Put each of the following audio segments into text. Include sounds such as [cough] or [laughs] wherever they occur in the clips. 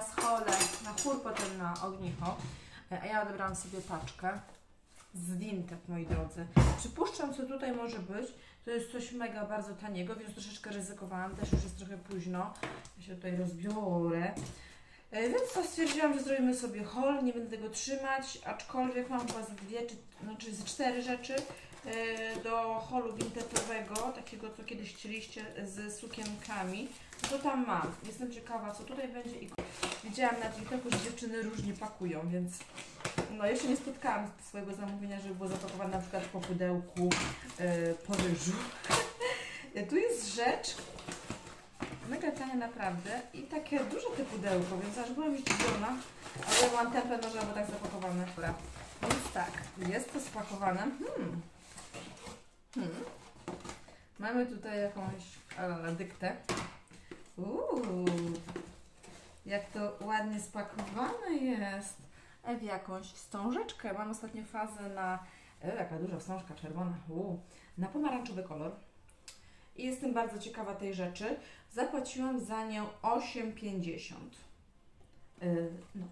scholę na chór, potem na ognicho. E, A ja odebrałam sobie paczkę z Vinted, moi drodzy. Przypuszczam, co tutaj może być. To jest coś mega, bardzo taniego, więc troszeczkę ryzykowałam. Też już jest trochę późno. Ja się tutaj rozbiorę. E, Więc to stwierdziłam, że zrobimy sobie haul, nie będę tego trzymać, aczkolwiek mam chyba z dwie, czy, znaczy z cztery rzeczy do holu vintetowego, takiego co kiedyś chcieliście z sukienkami. To tam mam. Jestem ciekawa, co tutaj będzie i widziałam na TikToku, że dziewczyny różnie pakują, więc no jeszcze nie spotkałam swojego zamówienia, żeby było zapakowane na przykład po pudełku e, po ryżu. [laughs] tu jest rzecz, mega tania naprawdę i takie duże te pudełko, więc aż byłam zdziwiona, ale mam tempę noża, bo tak zapakowane. Dobra. Więc tak, jest to spakowane. Hmm. Hmm. Mamy tutaj jakąś ale, dyktę. Uuu, jak to ładnie spakowane jest. W jakąś wstążeczkę. Mam ostatnio fazę na, e, jaka duża wstążka czerwona, Uuu, na pomarańczowy kolor. I jestem bardzo ciekawa tej rzeczy. Zapłaciłam za nią 8,50. Yy, no.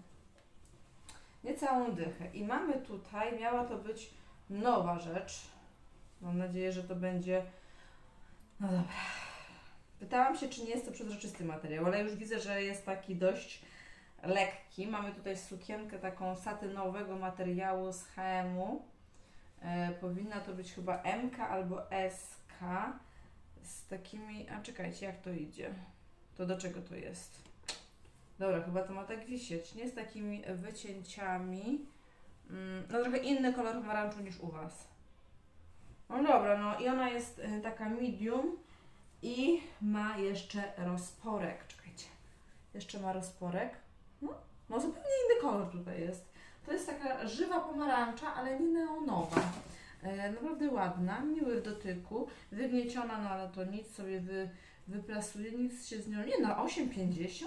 Niecałą dychę. I mamy tutaj, miała to być nowa rzecz. Mam nadzieję, że to będzie. No dobra. Pytałam się, czy nie jest to przezroczysty materiał, ale już widzę, że jest taki dość lekki. Mamy tutaj sukienkę taką satynowego materiału z HM-u. E, powinna to być chyba MK albo SK z takimi. A czekajcie, jak to idzie? To do czego to jest? Dobra, chyba to ma tak wisieć. Nie z takimi wycięciami. Mm, No trochę inny kolor pomarańczu niż u Was. No dobra, no i ona jest y, taka medium i ma jeszcze rozporek. Czekajcie. Jeszcze ma rozporek. No, no zupełnie inny kolor tutaj jest. To jest taka żywa pomarańcza, ale nie neonowa. E, naprawdę ładna, miły w dotyku, wygnieciona, no ale to nic sobie wy, wyplasuje, nic się z nią nie na 8,50.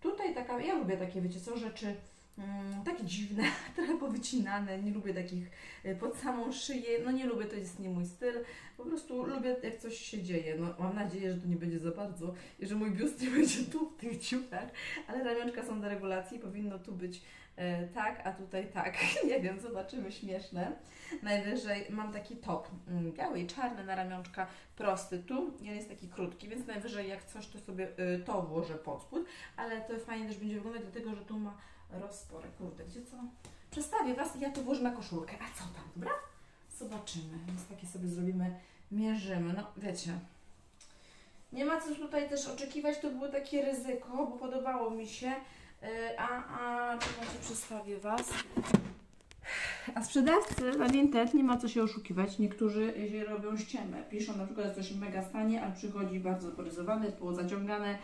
Tutaj taka, ja lubię takie, wiecie co, rzeczy mm, takie dziwne, [laughs] trochę powycinane, nie lubię takich y, pod samą szyję, no nie lubię, to jest nie mój styl, po prostu lubię jak coś się dzieje, no mam nadzieję, że to nie będzie za bardzo i że mój biust [laughs] nie będzie tu w tych ciuchach, ale ramionczka są do regulacji, powinno tu być e, tak, a tutaj tak, [laughs] nie wiem, zobaczymy, śmieszne. Najwyżej mam taki top mm, biały i czarny na ramionczka, prosty tu, on jest taki krótki, więc najwyżej jak coś, to sobie y, to włożę pod spód, ale to fajnie też będzie wyglądać, dlatego że tu ma rozporek. Kurde, gdzie co? Przestawię Was i ja to włożę na koszulkę. A co tam, dobra? Zobaczymy. Więc takie sobie zrobimy, mierzymy. No, wiecie. Nie ma co tutaj też oczekiwać, to było takie ryzyko, bo podobało mi się. Yy, A, a, czekajcie, przestawię Was. A sprzedawcy na Vinted nie ma co się oszukiwać. Niektórzy robią ściemę. Piszą na przykład, że coś mega stanie, a przychodzi bardzo poryzowane, pozaciągane.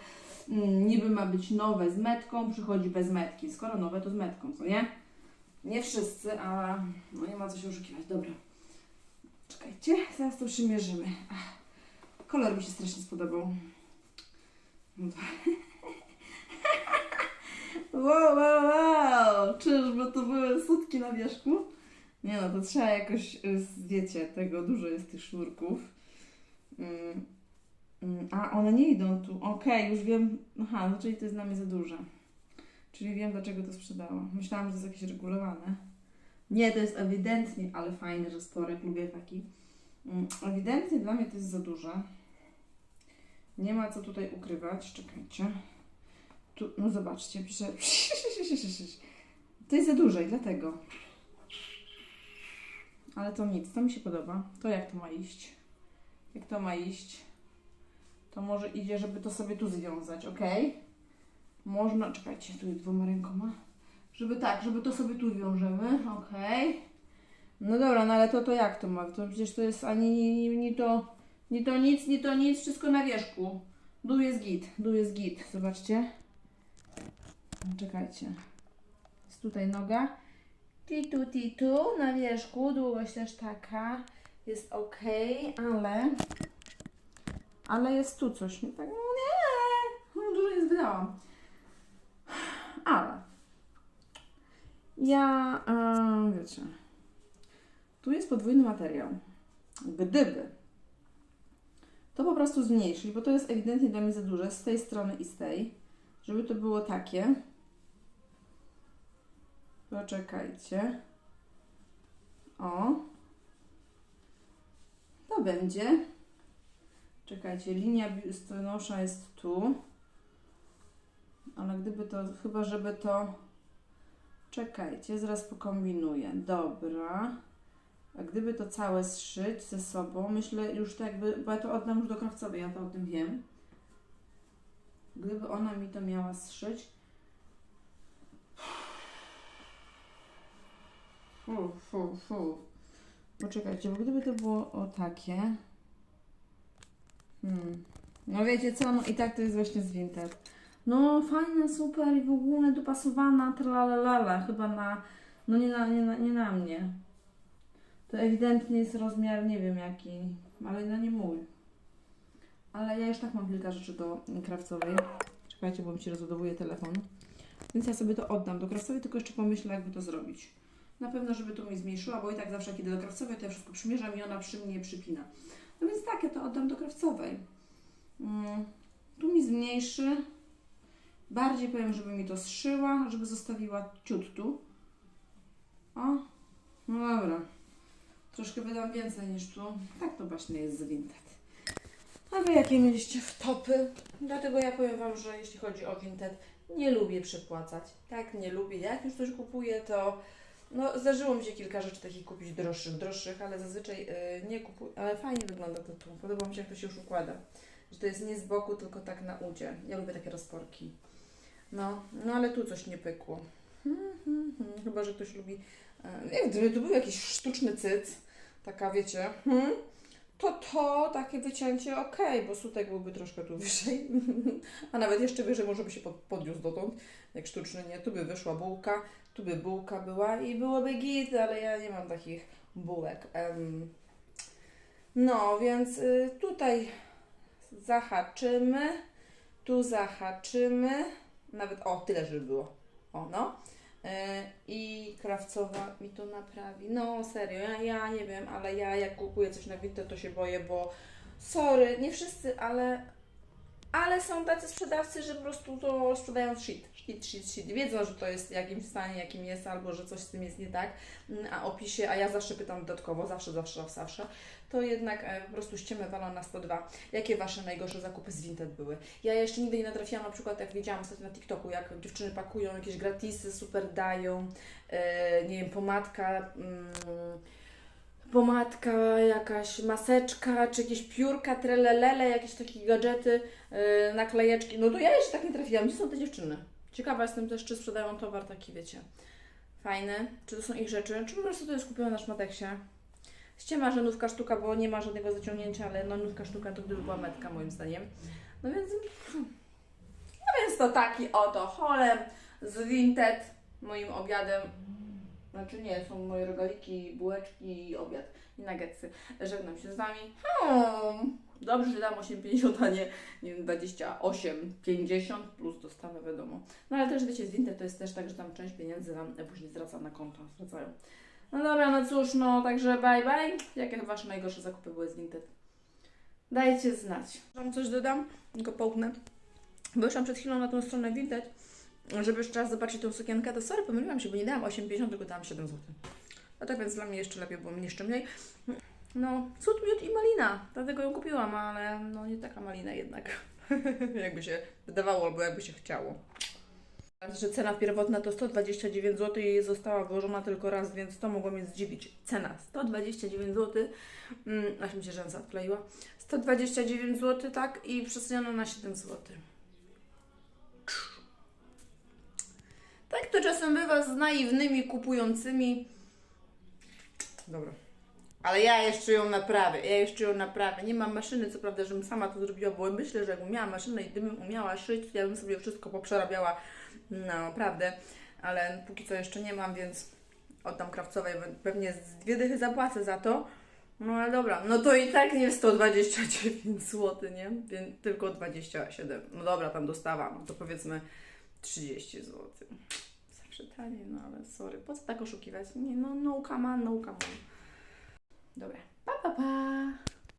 Mm, niby ma być nowe z metką, przychodzi bez metki. Skoro nowe, to z metką, co nie? Nie wszyscy, ale no nie ma co się oszukiwać. Dobra. Czekajcie, zaraz to przymierzymy. Kolor mi się strasznie spodobał. No [laughs] Wow, wow, wow! Czyżby to były sutki na wierzchu? Nie no, to trzeba jakoś, y, wiecie, tego dużo jest tych sznurków. Mm, A, one nie idą tu. Okej, już wiem. Aha, no czyli to jest dla mnie za duże. Czyli wiem, dlaczego to sprzedała. Myślałam, że to jest jakieś regulowane. Nie, to jest ewidentnie, ale fajny, że sporek, lubię taki. Mm, Ewidentnie dla mnie to jest za duże. Nie ma co tutaj ukrywać. Czekajcie. Tu, no zobaczcie, piszę. [laughs] To jest za duże i dlatego. Ale to nic, to mi się podoba. To jak to ma iść? Jak to ma iść? To może idzie, żeby to sobie tu związać, ok? Można, czekajcie, tu dwoma rękoma. Żeby tak, żeby to sobie tu wiążemy, ok? No dobra, no ale to, to jak to ma? To przecież to jest ani ni, ni, ni to, ni to nic, ni to nic, wszystko na wierzchu. Dół jest git, dół jest git, zobaczcie. Czekajcie. Jest tutaj noga. Titu, titu, na wierzchu, długość też taka. Jest ok, ale... Ale jest tu coś, nie tak? No nie! No, Dużo nie wydałam. Ale... Ja, e, wiecie... Tu jest podwójny materiał. Gdyby to po prostu zmniejszyć, bo to jest ewidentnie dla mnie za duże z tej strony i z tej. żeby to było takie. Poczekajcie. O. To będzie. Czekajcie, linia biustonosza jest tu. Ale gdyby to, chyba żeby to... Czekajcie, zaraz pokombinuję. Dobra. A gdyby to całe zszyć ze sobą, myślę już tak jakby, bo ja to oddam już do krawcowej, ja to o tym wiem. Gdyby ona mi to miała zszyć. Fu, fu, fu. Poczekajcie, bo gdyby to było o takie. Hmm. No wiecie co, no i tak to jest właśnie z Vinted. No fajna, super i w ogóle dopasowana, tralalala, chyba na, no nie na, nie na, nie na mnie. To ewidentnie jest rozmiar, nie wiem jaki, ale no nie mój. Ale ja już tak mam kilka rzeczy do krawcowej. Czekajcie, bo mi się rozładowuje telefon. Więc ja sobie to oddam do krawcowej, tylko jeszcze pomyślę, jakby to zrobić. Na pewno, żeby to mi zmniejszyła, bo i tak zawsze idę do krawcowej, to ja wszystko przymierzam i ona przy mnie przypina. No więc tak, ja to oddam do krawcowej. Mm, tu mi zmniejszy. Bardziej powiem, żeby mi to zszyła, żeby zostawiła ciut tu. O, no dobra. Troszkę wydam więcej niż tu. Tak to właśnie jest z Vinted. A Wy jakie mieliście wtopy? Dlatego ja powiem Wam, że jeśli chodzi o Vinted, nie lubię przepłacać. Tak, nie lubię. Jak już coś kupuję, to no, zdarzyło mi się kilka rzeczy takich kupić droższych, droższych, ale zazwyczaj y, nie kupuję. Ale fajnie wygląda to tu. Podoba mi się, jak to się już układa. Że to jest nie z boku, tylko tak na udzie. Ja lubię takie rozporki. No, no ale tu coś nie pykło. Hmm, hmm, hmm. Chyba, że ktoś lubi. e, wiem, gdyby tu był jakiś sztuczny cyc, taka wiecie, hmm, to to takie wycięcie ok, bo sutek byłby troszkę tu wyżej, [laughs] a nawet jeszcze wyżej może by się pod, podniósł dotąd, jak sztuczny nie. Tu by wyszła bułka, tu by bułka była i byłoby git, ale ja nie mam takich bułek. No, więc y, tutaj zahaczymy, tu zahaczymy, nawet o, tyle, żeby było. O, no. E, I krawcowa mi to naprawi. No serio, ja, ja nie wiem, ale ja jak kupuję coś na Vinted, to się boję, bo sorry, nie wszyscy, ale ale są tacy sprzedawcy, że po prostu to sprzedają shit, shit, shit, shit. Wiedzą, że to jest w jakimś stanie, jakim jest, albo że coś z tym jest nie tak, Mm, a opisie, a ja zawsze pytam dodatkowo, zawsze, zawsze, zawsze, to jednak e, po prostu ściemę walą na 102. Jakie Wasze najgorsze zakupy z Vinted były? Ja jeszcze nigdy nie natrafiłam, na przykład jak widziałam ostatnio na TikToku, jak dziewczyny pakują jakieś gratisy, super dają, e, nie wiem, pomadka, mm, pomadka, jakaś maseczka, czy jakieś piórka, trelelele, jakieś takie gadżety, yy, naklejeczki. No to ja jeszcze tak nie trafiłam. Gdzie są te dziewczyny? Ciekawa jestem też, czy sprzedają towar taki, wiecie, fajny. Czy to są ich rzeczy, czy po prostu to jest kupione na szmateksie. Ściema, że nówka sztuka, bo nie ma żadnego zaciągnięcia, ale no nówka sztuka to gdyby była metka moim zdaniem. No więc, no więc to taki oto holem z Vinted, moim obiadem znaczy nie, są moje rogaliki, bułeczki i obiad i nuggetsy. Żegnam się z Wami. Hmm. Dobrze, że dam 8,50, a nie, nie wiem, 28,50 plus dostawę, wiadomo. No ale też wiecie, z Vinted to jest też tak, że tam część pieniędzy Wam później zwraca na konto, zwracają. No dobra, no cóż, no także bye bye. Jakie Wasze najgorsze zakupy były z Vinted? Dajcie znać. Wam coś dodam, tylko połknę. Wyszłam przed chwilą na tą stronę Vinted żeby jeszcze raz zobaczyć tą sukienkę, to sorry, pomyliłam się, bo nie dałam 8,50, tylko dałam 7 zł. A tak więc dla mnie jeszcze lepiej, było jeszcze mniej. No, cud, miód i malina, dlatego ją kupiłam, ale no nie taka malina jednak, [laughs] jakby się wydawało, albo jakby się chciało. Że cena pierwotna to 129 zł i została wyłożona tylko raz, więc to mogło mnie zdziwić. Cena 129 zł, mm, aż mi się rzęsa odkleiła. 129 zł, tak, i przeceniono na 7 zł. Tak to czasem bywa z naiwnymi kupującymi. Dobra. Ale ja jeszcze ją naprawię, ja jeszcze ją naprawię. Nie mam maszyny, co prawda, żebym sama to zrobiła, bo myślę, że jakbym miała maszynę i gdybym umiała szyć, to ja bym sobie wszystko poprzerabiała. No, naprawdę. Ale póki co jeszcze nie mam, więc oddam krawcowej. Pewnie z dwie dychy zapłacę za to. No ale dobra, no to i tak nie 129 zł, nie? Więc tylko 27. No dobra, tam dostawa, no to powiedzmy 30 zł. Taniej, no ale sorry. Po co tak oszukiwać? Nie, no no come on, no come on. Dobra, pa pa pa!